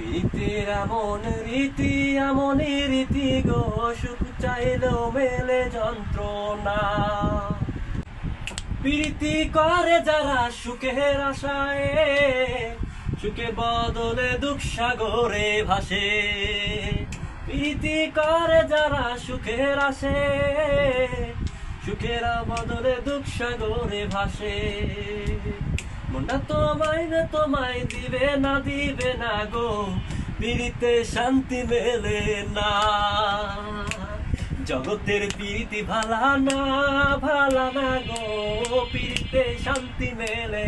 প্রীতির এমন রীতি এমন রীতি গো, সুখ চাইলেও মেলে যন্ত্রণা। প্রীতি করে যারা সুখের আশায় সুখের বদলে দুঃখ সাগরে ভাসে। প্রীতি করে যারা সুখের আসে, সুখেরা বদলে দুঃখ সাগরে ভাসে। মনটা তোমায় না, তোমায় দিবে না দিবে না গো। পিড়িতে শান্তি মেলে না। জগতের পিড়িতি ভালা না ভালা না গো। পিড়িতে শান্তি মেলে